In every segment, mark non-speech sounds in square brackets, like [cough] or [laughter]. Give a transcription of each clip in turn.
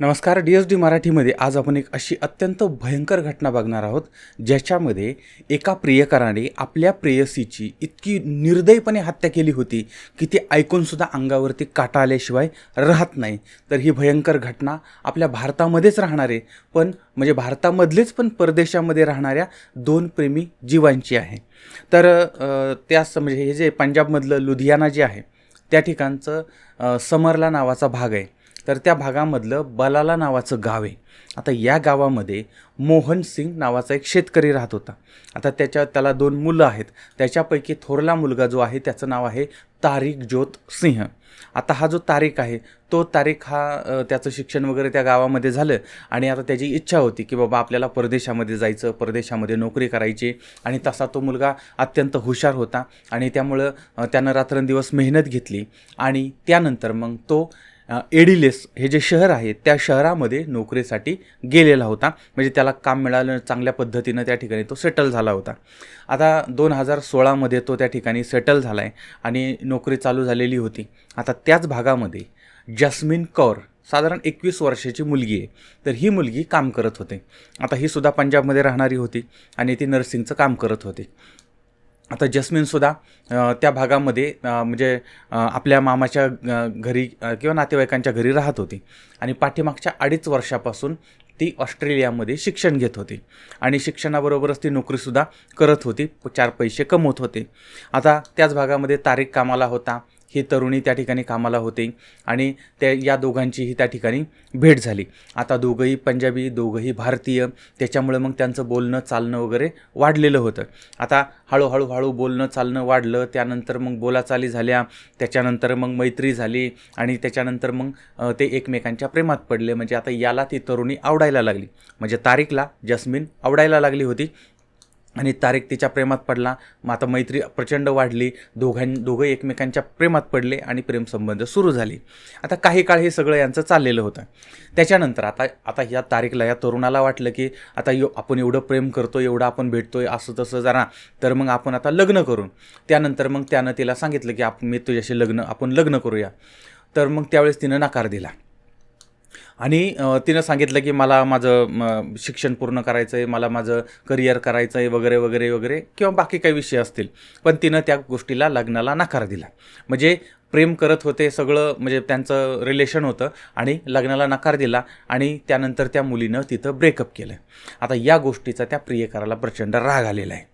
नमस्कार D S D मराठीमध्ये आज आपण एक अशी अत्यंत भयंकर घटना बघणार आहोत ज्याच्यामध्ये एका प्रियकराने आपल्या प्रेयसीची इतकी निर्दयपणे हत्या केली होती की ती ऐकूनसुद्धा अंगावरती काटा आल्याशिवाय राहत नाही. तर ही भयंकर घटना आपल्या भारतामध्येच राहणारे पण म्हणजे भारतामधलेच पण परदेशामध्ये राहणाऱ्या दोन प्रेमी जीवांची आहे. तर त्यास म्हणजे हे जे पंजाबमधलं लुधियाना जे आहे त्या ठिकाणचं समरला नावाचा भाग आहे. तर त्या भागामधलं बलाला नावाचं गाव आहे. आता या गावामध्ये मोहन सिंग नावाचा एक शेतकरी राहत होता. आता त्याच्या त्याला दोन मुलं आहेत. त्याच्यापैकी थोरला मुलगा जो आहे त्याचं नाव आहे तारिक ज्योत सिंह. आता हा जो तारिक आहे तो तारिक हा त्याचं शिक्षण वगैरे त्या गावामध्ये झालं आणि आता त्याची इच्छा होती की बाबा आपल्याला परदेशामध्ये जायचं परदेशामध्ये नोकरी करायची आणि तसा तो मुलगा अत्यंत हुशार होता आणि त्यामुळं त्यानं रात्रंदिवस मेहनत घेतली आणि त्यानंतर मग तो एडिलेस हे जे शहर आहे त्या शहरामध्ये नोकरीसाठी गेलेला होता. म्हणजे त्याला काम मिळालं चांगल्या पद्धतीनं त्या ठिकाणी तो सेटल झाला होता. आता दोन हजार सोळामध्ये तो त्या ठिकाणी सेटल झाला आहे आणि नोकरी चालू झालेली होती. आता त्याच भागामध्ये जस्मिन कौर साधारण एकवीस वर्षाची मुलगी आहे. तर ही मुलगी काम करत होते. आता ही सुद्धा पंजाबमध्ये राहणारी होती आणि ती नर्सिंगचं काम करत होती. आता जस्मिनसुद्धा त्या भागामध्ये म्हणजे आपल्या मामाच्या घरी किंवा नातेवाईकांच्या घरी राहत होती. आणि पाठीमागच्या अडीच वर्षापासून ती ऑस्ट्रेलियामध्ये शिक्षण घेत होती. आणि शिक्षणाबरोबरच ती नोकरीसुद्धा करत होती. चार पैसे कमवत होते. आता त्याच भागामध्ये तारीख कामाला होता. ही तरुणी त्या ठिकाणी कामाला होते आणि त्या या दोघांचीही त्या ठिकाणी भेट झाली. आता दोघंही पंजाबी दोघंही भारतीय त्याच्यामुळे मग त्यांचं बोलणं चालणं वगैरे वाढलेलं होतं. आता हळूहळू हळू बोलणं चालणं वाढलं त्यानंतर मग बोलाचाली झाल्या त्याच्यानंतर मग मैत्री झाली आणि त्याच्यानंतर मग ते एकमेकांच्या प्रेमात पडले. म्हणजे आता याला ती तरुणी आवडायला लागली. म्हणजे तारिकला जस्मिन आवडायला लागली होती. आणि तारीख तिच्या प्रेमात पडला. मग आता मैत्री प्रचंड वाढली. दोघां दोघं एकमेकांच्या प्रेमात पडले आणि प्रेमसंबंध सुरू झाले. आता काही काळ हे सगळं यांचं चाललेलं होतं. त्याच्यानंतर आता आता ह्या तारीखला या तरुणाला वाटलं की आता यो आपण एवढं प्रेम करतो एवढं आपण भेटतो आहे असं तसं जरा तर मग आपण आता लग्न करू. त्यानंतर मग त्यानं तिला सांगितलं की आप मी तुझ्याशी लग्न आपण लग्न करूया. तर मग त्यावेळेस तिनं नकार दिला. आणि तिनं सांगितलं की मला माझं शिक्षण पूर्ण करायचं आहे मला माझं करिअर करायचं आहे वगैरे वगैरे वगैरे किंवा बाकी काही विषय असतील. पण तिनं त्या गोष्टीला लग्नाला नकार दिला. म्हणजे प्रेम करत होते सगळं म्हणजे त्यांचं रिलेशन होतं आणि लग्नाला नकार दिला आणि त्यानंतर त्या मुलीनं तिथं ब्रेकअप केलं. आता या गोष्टीचा त्या प्रियकराला प्रचंड राग आलेला आहे.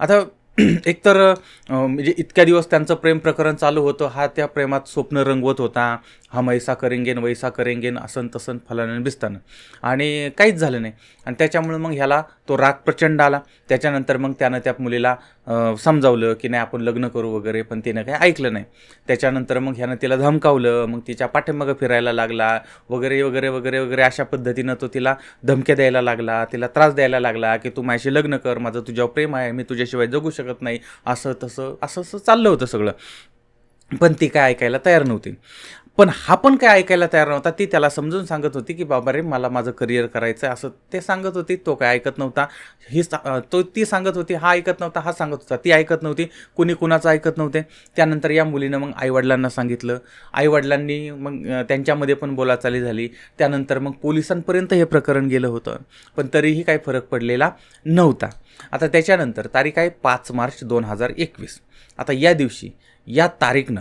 आता [clears throat] एकतर तर म्हणजे इतक्या दिवस त्यांचं प्रेम प्रकरण चालू होतं हा त्या प्रेमात स्वप्न रंगवत होता. हम ऐसा करेंगेन वैसा करेंगेन असं तसन तसं फलानं बिस्तानं. आणि काहीच झालं नाही. आणि त्याच्यामुळे मग ह्याला तो राग प्रचंड आला. त्याच्यानंतर मग त्यानं त्या मुलीला समजावलं की नाही आपण लग्न करू वगैरे पण तिनं काही ऐकलं नाही. त्याच्यानंतर मग ह्यानं तिला धमकावलं मग तिच्या पाठीमागं फिरायला लागला वगैरे वगैरे वगैरे वगैरे अशा पद्धतीनं तो तिला धमक्या द्यायला लागला तिला त्रास द्यायला लागला की तू माझ्याशी लग्न कर माझं तुझ्यावर प्रेम आहे मी तुझ्याशिवाय जगू शकत नाही असं तसं असं असं चाललं होतं सगळं. पण ती काय ऐकायला तयार नव्हती. पण हा पण काय ऐकायला तयार नव्हता. ती त्याला समजून सांगत होती की बाबा रे मला माझं करिअर करायचं आहे असं ते सांगत होती. तो काय ऐकत नव्हता. ही सा- तो ती सांगत होती हा ऐकत नव्हता हा सांगत होता. ती ऐकत नव्हती. कुणी कुणाचं ऐकत नव्हते. त्यानंतर या मुलीनं मग आईवडिलांना सांगितलं. आईवडिलांनी मग त्यांच्यामध्ये पण बोलाचाली झाली. त्यानंतर मग पोलिसांपर्यंत हे प्रकरण गेलं होतं. पण तरीही काही फरक पडलेला नव्हता. आता त्याच्यानंतर तारीख आहे पाच मार्च दोन हजार एकवीस. आता या दिवशी या तारीखनं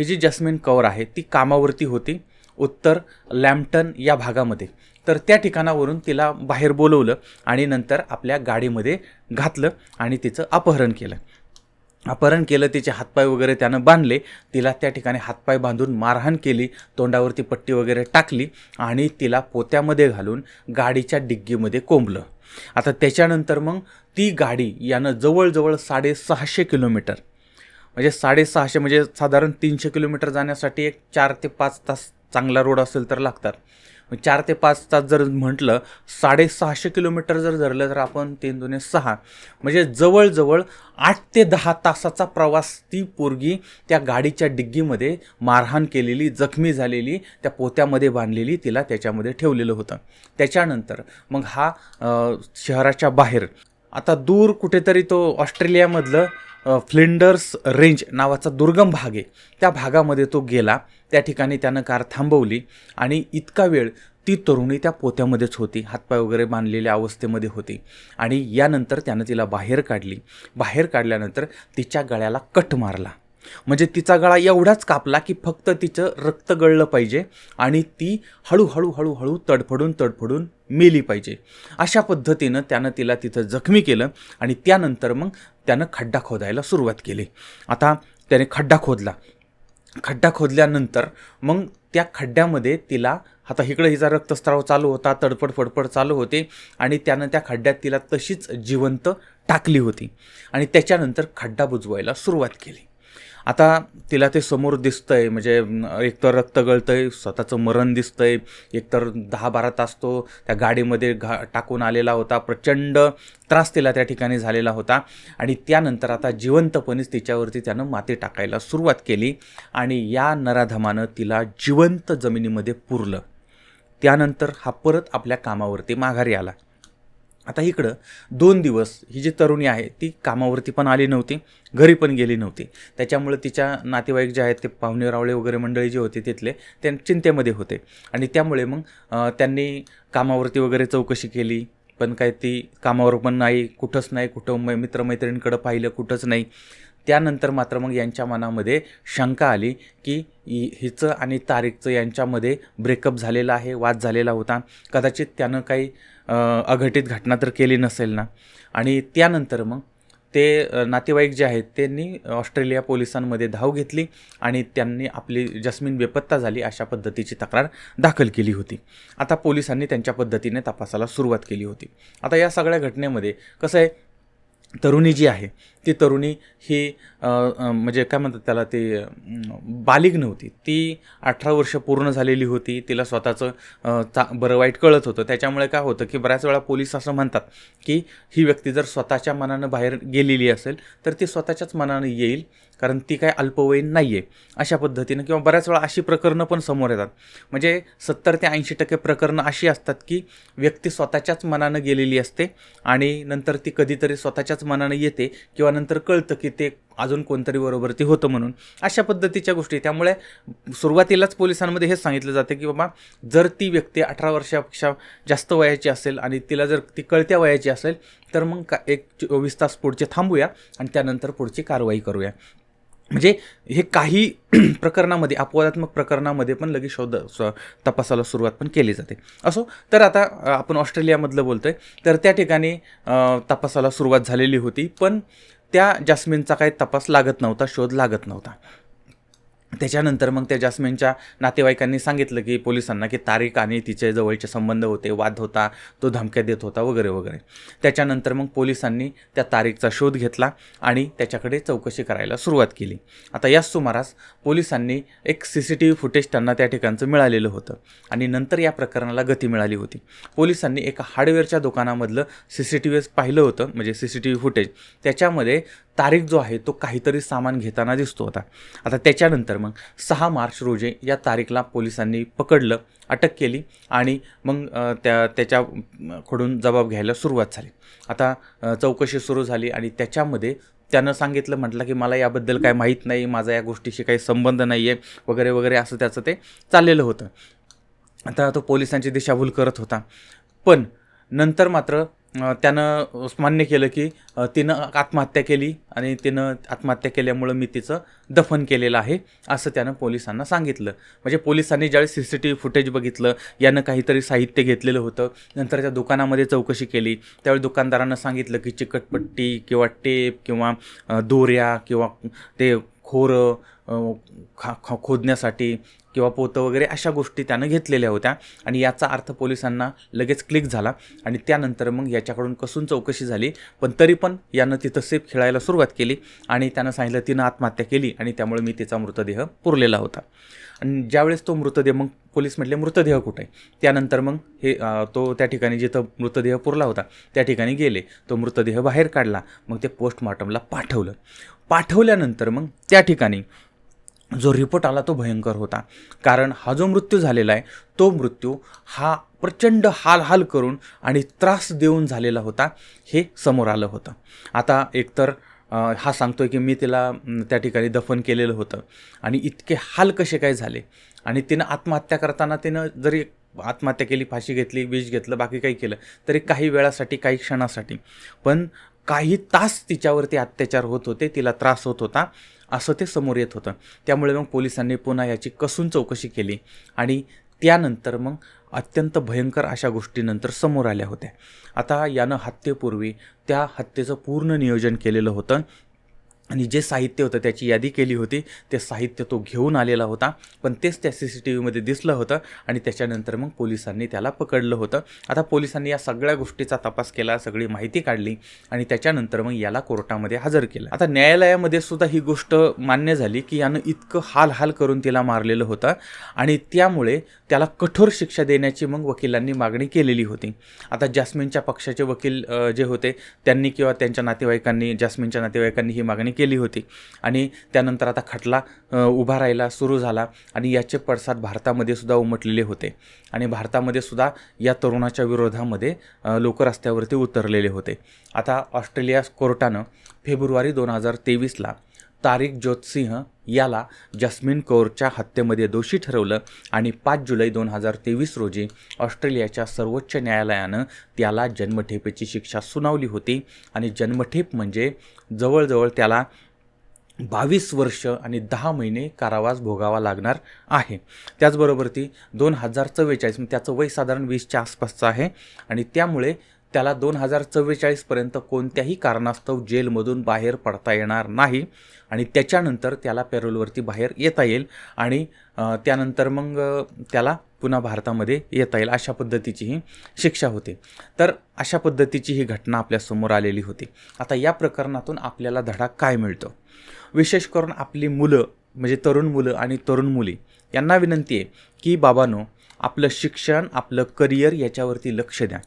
ही जी जस्मिन कौर आहे ती कामावरती होती उत्तर लॅम्प्टन या भागामध्ये. तर त्या ठिकाणावरून तिला बाहेर बोलवलं आणि नंतर आपल्या गाडीमध्ये घातलं आणि तिचं अपहरण केलं. अपहरण केलं तिचे हातपाय वगैरे त्यानं बांधले तिला त्या ठिकाणी हातपाय बांधून मारहाण केली तोंडावरती पट्टी वगैरे टाकली आणि तिला पोत्यामध्ये घालून गाडीच्या डिग्गीमध्ये कोंबलं. आता त्याच्यानंतर मग ती गाडी यानं जवळजवळ साडेसहाशे किलोमीटर म्हणजे साडेसहाशे म्हणजे साधारण तीनशे किलोमीटर जाण्यासाठी एक चार ते पाच तास चांगला रोड असेल तर लागतात. मग चार ते पाच तास जर म्हटलं साडेसहाशे किलोमीटर जर धरलं तर आपण तीन दोन्ही सहा. म्हणजे जवळजवळ आठ ते दहा तासाचा प्रवास ती पोरगी त्या गाडीच्या डिग्गीमध्ये मारहाण केलेली जखमी झालेली त्या पोत्यामध्ये बांधलेली तिला त्याच्यामध्ये ठेवलेलं होतं. त्याच्यानंतर मग हा शहराच्या बाहेर. आता दूर कुठेतरी तो ऑस्ट्रेलियामधलं फ्लिंडर्स रेंज नावाचा दुर्गम भाग आहे. त्या भागामध्ये तो गेला त्या ठिकाणी त्यानं कार थांबवली आणि इतका वेळ ती तरुणी त्या पोत्यामध्येच होती हातपाय वगैरे बांधलेल्या अवस्थेमध्ये होती आणि यानंतर त्यानं तिला बाहेर काढली. बाहेर काढल्यानंतर तिच्या गळ्याला कट मारला. म्हणजे तिचा गळा एवढाच कापला की फक्त तिचं रक्त गळलं पाहिजे आणि ती हळूहळू हळूहळू तडफडून तडफडून मेली पाहिजे. अशा पद्धतीनं त्यानं तिला तिथं जखमी केलं आणि त्यानंतर मग त्यानं खड्डा खोदायला सुरुवात केली. आता त्याने खड्डा खोदला. खड्डा खोदल्यानंतर मग त्या खड्ड्यामध्ये तिला आता इकडं हिचा रक्तस्राव चालू होता तडफड फडफड चालू होते आणि त्यानं त्या खड्ड्यात तिला तशीच जिवंत टाकली होती. आणि त्याच्यानंतर खड्डा बुजवायला सुरुवात केली. आता तिला ते समोर दिसतंय म्हणजे एकतर रक्त गळतंय स्वतःचं मरण दिसतंय एकतर दहा बारा तास तो त्या गाडीमध्ये घा टाकून आलेला होता प्रचंड त्रास तिला त्या ठिकाणी झालेला होता आणि त्यानंतर आता जिवंतपणेच तिच्यावरती त्यानं माती टाकायला सुरुवात केली आणि या नराधमानं तिला जिवंत जमिनीमध्ये पुरलं. त्यानंतर हा परत आपल्या कामावरती माघारी आला. आता इकडं दोन दिवस ही जी तरुणी आहे ती कामावरती पण आली नव्हती घरी पण गेली नव्हती. त्याच्यामुळे तिच्या नातेवाईक जे आहेत ते पाहुणे रावळे वगैरे मंडळी जे होते तिथले त्या चिंतेमध्ये होते. आणि त्यामुळे मग त्यांनी कामावरती वगैरे चौकशी केली. पण काय ती कामावर पण नाही कुठंच नाही कुठं मै मित्रमैत्रिणींकडं पाहिलं कुठंच नाही. त्यानंतर मात्र मग यांच्या मनामध्ये शंका आली की हिचं आणि तारीखचं यांच्यामध्ये ब्रेकअप झालेला आहे वाद झालेला होता. कदाचित त्यानं काही अघटित घटना तर केली नसेल ना. आणि त्यानंतर मग ते नातेवाईक जे आहेत त्यांनी ऑस्ट्रेलिया पोलिसांमध्ये धाव घेतली आणि त्यांनी आपली जस्मिन बेपत्ता झाली अशा पद्धतीची तक्रार दाखल केली होती. आता पोलिसांनी त्यांच्या पद्धतीने तपासाला सुरुवात केली होती. आता या सगळ्या घटनेमध्ये कसं आहे तरुणी जी आहे ती तरुणी ही म्हणजे काय म्हणतात त्याला ते बालिग नव्हती. ती अठरा वर्ष पूर्ण झालेली होती. तिला स्वतःचं चा बरं वाईट कळत होतं. त्याच्यामुळे काय होतं की बऱ्याच वेळा पोलीस असं म्हणतात की ही व्यक्ती जर स्वतःच्या मनानं बाहेर गेलेली असेल तर ती स्वतःच्याच मनानं येईल. कारण ती काय अल्पवयीन नाही आहे अशा पद्धतीनं किंवा बऱ्याच वेळा अशी प्रकरणं पण समोर येतात. म्हणजे सत्तर ते ऐंशी टक्के प्रकरणं अशी असतात की व्यक्ती स्वतःच्याच मनानं गेलेली असते आणि नंतर ती कधीतरी स्वतःच्याच मनानं येते किंवा नंतर कळतं की ते अजून कोणतरी बरोबर ते होतं म्हणून. अशा पद्धतीच्या गोष्टी त्यामुळे सुरुवातीलाच पोलिसांमध्ये हेच सांगितलं जातं की बाबा जर ती व्यक्ती अठरा वर्षापेक्षा जास्त वयाची असेल आणि तिला जर ती कळत्या वयाची असेल तर मग का एक चोवीस तास पुढचे थांबूया आणि त्यानंतर पुढची कारवाई करूया. म्हणजे हे काही [clears throat] प्रकरणामध्ये अपवादात्मक प्रकरणामध्ये पण लगेच शोध तपासाला सुरुवात पण केली जाते. असो तर आता आपण ऑस्ट्रेलियामधलं बोलतो आहे तर त्या ठिकाणी तपासाला सुरुवात झालेली होती पण त्या जास्मिनचा काही तपास लागत नव्हता शोध लागत नव्हता. त्याच्यानंतर मग त्या जास्मिनच्या नातेवाईकांनी सांगितलं की पोलिसांना की तारीख आणि तिचे जवळचे संबंध होते वाद होता तो धमक्या देत होता वगैरे वगैरे. त्याच्यानंतर मग पोलिसांनी त्या तारीखचा शोध घेतला आणि त्याच्याकडे चौकशी करायला सुरुवात केली. आता याच सुमारास पोलिसांनी एक C C T V footage त्यांना त्या ठिकाणचं मिळालेलं होतं आणि नंतर या प्रकरणाला गती मिळाली होती. पोलिसांनी एका हार्डवेअरच्या दुकानामधलं सी सी टी व्ही पाहिलं होतं म्हणजे C C T V footage. त्याच्यामध्ये तारीख जो आहे तो काहीतरी सामान घेताना दिसतो होता. आता त्याच्यानंतर मग सहा मार्च रोजी या तारीखला पोलिसांनी पकडलं अटक केली आणि मग त्या त्याच्याकडून जबाब घ्यायला सुरुवात झाली. आता चौकशी सुरू झाली आणि त्याच्यामध्ये त्यानं सांगितलं म्हटलं की मला याबद्दल काय माहीत नाही माझा या गोष्टीशी काही संबंध नाही आहे वगैरे वगैरे असं त्याचं ते चाललेलं होतं. आता तो पोलिसांची दिशाभूल करत होता. पण नंतर मात्र त्यानं मान्य केलं की तिनं आत्महत्या केली आणि तिनं आत्महत्या केल्यामुळं मी तिचं दफन केलेलं आहे असं त्यानं पोलिसांना सांगितलं. म्हणजे पोलिसांनी ज्यावेळेस C C T V footage बघितलं यानं काहीतरी साहित्य घेतलेलं होतं नंतर त्या दुकानामध्ये चौकशी केली. त्यावेळी दुकानदारानं सांगितलं की चिकटपट्टी किंवा टेप किंवा दोऱ्या किंवा ते खोरं खा खोदण्यासाठी किंवा पोतं वगैरे अशा गोष्टी त्यानं घेतलेल्या होत्या. आणि याचा अर्थ पोलिसांना लगेच क्लिक झाला आणि त्यानंतर मग याच्याकडून कसून चौकशी झाली. पण तरी पण यानं तिथं सेफ खेळायला सुरुवात केली आणि त्यानं सांगितलं तिनं आत्महत्या केली आणि त्यामुळे मी तिचा मृतदेह पुरलेला होता. आणि ज्यावेळेस तो मृतदेह मग पोलीस म्हटले मृतदेह कुठे? आहे त्यानंतर मग हे तो त्या ठिकाणी जिथं मृतदेह पुरला होता त्या ठिकाणी गेले. तो मृतदेह बाहेर काढला. मग ते पोस्टमॉर्टमला पाठवलं. पाठवल्यानंतर मग त्या ठिकाणी जो रिपोर्ट आला तो भयंकर होता. कारण हा जो मृत्यू झालेला आहे तो मृत्यू हा प्रचंड हाल हाल करून आणि त्रास देऊन झालेला होता हे समोर आलं होतं. आता एकतर हा सांगतोय की मी तिला त्या ठिकाणी दफन केलेलं होतं. आणि इतके हाल कसे काय झाले? आणि तिनं आत्महत्या करताना तिनं जरी आत्महत्या केली फाशी घेतली विष घेतलं बाकी काही केलं तरी काही वेळासाठी काही क्षणासाठी. पण काही तास तिच्यावरती अत्याचार होत होते तिला त्रास होत होता असं ते समोर येत होतं. त्यामुळे मग पोलिसांनी पुन्हा याची कसून चौकशी केली आणि त्यानंतर मग अत्यंत भयंकर अशा गोष्टीनंतर समोर आल्या होत्या. आता यानं हत्येपूर्वी त्या हत्येचं पूर्ण नियोजन केलेलं होतं. आणि जे साहित्य होतं त्याची यादी केली होती ते साहित्य तो घेऊन आलेला होता. पण तेच त्या सी सी टी व्हीमध्ये दिसलं होतं आणि त्याच्यानंतर मग पोलिसांनी त्याला पकडलं होतं. आता पोलिसांनी या सगळ्या गोष्टीचा तपास केला सगळी माहिती काढली आणि त्याच्यानंतर मग याला कोर्टामध्ये हजर केलं. आता न्यायालयामध्ये सुद्धा ही गोष्ट मान्य झाली की यानं इतकं हाल हाल करून तिला मारलेलं होतं आणि त्यामुळे त्याला कठोर शिक्षा देण्याची मग वकिलांनी मागणी केलेली होती. आता जास्मिनच्या पक्षाचे वकील जे होते त्यांनी किंवा त्यांच्या नातेवाईकांनी जास्मिनच्या नातेवाईकांनी ही मागणी केली होती. आणि त्यानंतर आता खटला उभा राहायला सुरू झाला आणि याचे पडसाद भारतामध्ये सुद्धा उमटलेले होते. आणि भारतामध्ये सुद्धा या तरुणाच्या विरोधामध्ये लोक रस्त्यावरती उतरलेले होते. आता ऑस्ट्रेलिया कोर्टानं फेब्रुवारी दोन हजार तेवीसला तारिक ज्योतसिंह याला जस्मिन कौरच्या हत्येमध्ये दोषी ठरवलं आणि पाच जुलै दोन हजार तेवीस रोजी ऑस्ट्रेलियाच्या सर्वोच्च न्यायालयानं त्याला जन्मठेपेची शिक्षा सुनावली होती. आणि जन्मठेप म्हणजे जवळजवळ त्याला बावीस वर्ष आणि दहा महिने कारावास भोगावा लागणार आहे. त्याचबरोबर ती दोन हजार चव्वेचाळीस म्हणजे त्याचं वय साधारण वीसच्या आसपासचं आहे. आणि त्यामुळे त्याला दोन हजार चव्वेचाळीसपर्यंत कोणत्याही कारणास्तव जेलमधून बाहेर पडता येणार नाही. आणि त्याच्यानंतर त्याला पॅरोलवरती बाहेर येता येईल आणि त्यानंतर मग त्याला पुन्हा भारतामध्ये येता येईल अशा पद्धतीची ही शिक्षा होते. तर अशा पद्धतीची ही घटना आपल्यासमोर आलेली होती. आता या प्रकरणातून आपल्याला धडा काय मिळतो? विशेष करून आपली मुलं म्हणजे तरुण मुलं आणि तरुण मुली यांना विनंती आहे की बाबांनो आपलं शिक्षण आपलं करिअर याच्यावरती लक्ष द्या.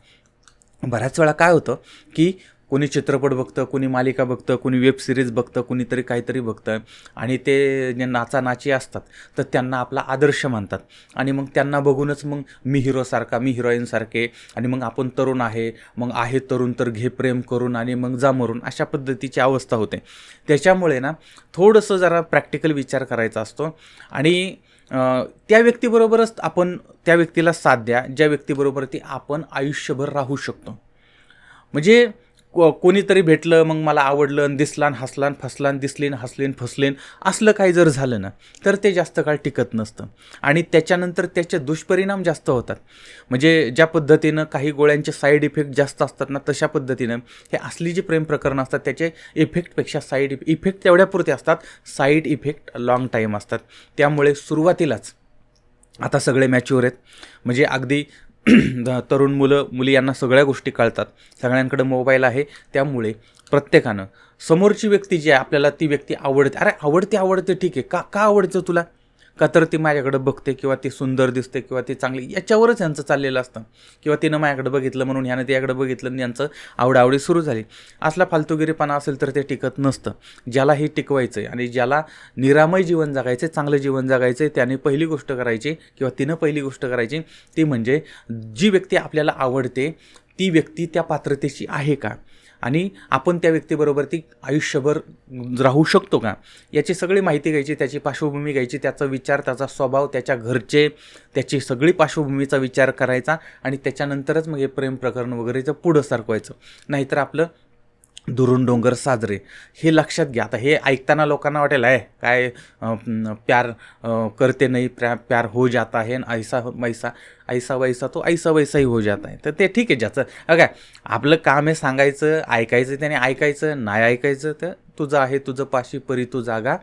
बऱ्याच वेळा काय होतं की कोणी चित्रपट बघतं कोणी मालिका बघतं कोणी वेब सिरीज बघतं कोणीतरी काहीतरी बघतं आणि ते जे नाचानाची असतात तर त्यांना आपला आदर्श मानतात. आणि मग त्यांना बघूनच मग मी हिरोसारखा मी हिरोईनसारखे आणि मग आपण तरुण आहे मग आहे तरुण तर घे प्रेम करून आणि मग जा मरून अशा पद्धतीची अवस्था होते. त्याच्यामुळे ना थोडंसं जरा प्रॅक्टिकल विचार करायचा असतो आणि त्या व्यक्तीबरोबरच आपण त्या व्यक्तीला साथ द्या ज्या व्यक्तीबरोबर ती आपण आयुष्यभर राहू शकतो. म्हणजे को कोणीतरी भेटलं मग मला आवडलं आणि दिसलान हसलान फसलान दिसलीन हसलीन फसलेन असलं काही जर झालं ना तर ते जास्त काळ टिकत नसतं. आणि त्याच्यानंतर त्याचे दुष्परिणाम जास्त होतात. म्हणजे ज्या पद्धतीनं काही गोळ्यांचे साईड इफेक्ट जास्त असतात ना तशा पद्धतीनं हे असली जी प्रेम प्रकरणं असतात त्याचे इफेक्टपेक्षा साईड इफेक्ट तेवढ्यापुरते असतात. साईड इफेक्ट लॉंग टाईम असतात. त्यामुळे सुरुवातीलाच आता सगळे मॅच्युअर आहेत. म्हणजे अगदी तरुण मुलं मुली यांना सगळ्या गोष्टी कळतात. सगळ्यांकडे मोबाईल आहे. त्यामुळे प्रत्येकानं समोरची व्यक्ती जी आहे आपल्याला ती व्यक्ती आवडते. अरे आवडते आवडते ठीक आहे. का का आवडतं तुला? का तर ती माझ्याकडे बघते किंवा ती सुंदर दिसते किंवा ती चांगली याच्यावरच यांचं चाललेलं असतं. किंवा तिनं माझ्याकडे बघितलं म्हणून ह्यानं तिच्याकडे बघितलं आणि यांचं आवडावडी सुरू झाली. असला फालतुगिरीपणा असेल तर ते टिकत नसतं. ज्याला हे टिकवायचं आहे आणि ज्याला निरामय जीवन जगायचं आहे चांगलं जीवन जगायचं आहे त्याने पहिली गोष्ट करायची किंवा तिनं पहिली गोष्ट करायची ती म्हणजे जी व्यक्ती आपल्याला आवडते ती व्यक्ती त्या पात्रतेची आहे का? आणि आपण त्या व्यक्तीबरोबर ती आयुष्यभर राहू शकतो का? याची सगळी माहिती घ्यायची त्याची पार्श्वभूमी घ्यायची त्याचा विचार त्याचा स्वभाव त्याच्या घरचे त्याची सगळी पार्श्वभूमीचा विचार करायचा आणि त्याच्यानंतरच मग हे प्रेम प्रकरण वगैरेचं पुढं सरकवायचं. नाहीतर आपलं दुरून डोंगर साजरे हे लक्षात घ्या. आता हे ऐकताना लोकांना वाटेल आहे काय प्यार करते नाही प्या प्यार हो जाता है न ऐसा हो, वैसा ऐसा वैसा तो ऐसा वैसाही हो जाता है. तर ते ठीक आहे ज्याचं. काय आपलं काम आहे सांगायचं ऐकायचं त्याने ऐकायचं नाही ऐकायचं तर तुझं आहे तुझं पाशी परी तू जागा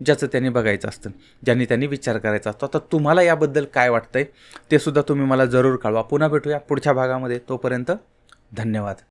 ज्याचं त्यांनी बघायचं असतं ज्यांनी त्यांनी विचार करायचा असतो. आता तुम्हाला याबद्दल काय वाटतंय ते सुद्धा तुम्ही मला जरूर कळवा. पुन्हा भेटूया पुढच्या भागामध्ये. तोपर्यंत धन्यवाद.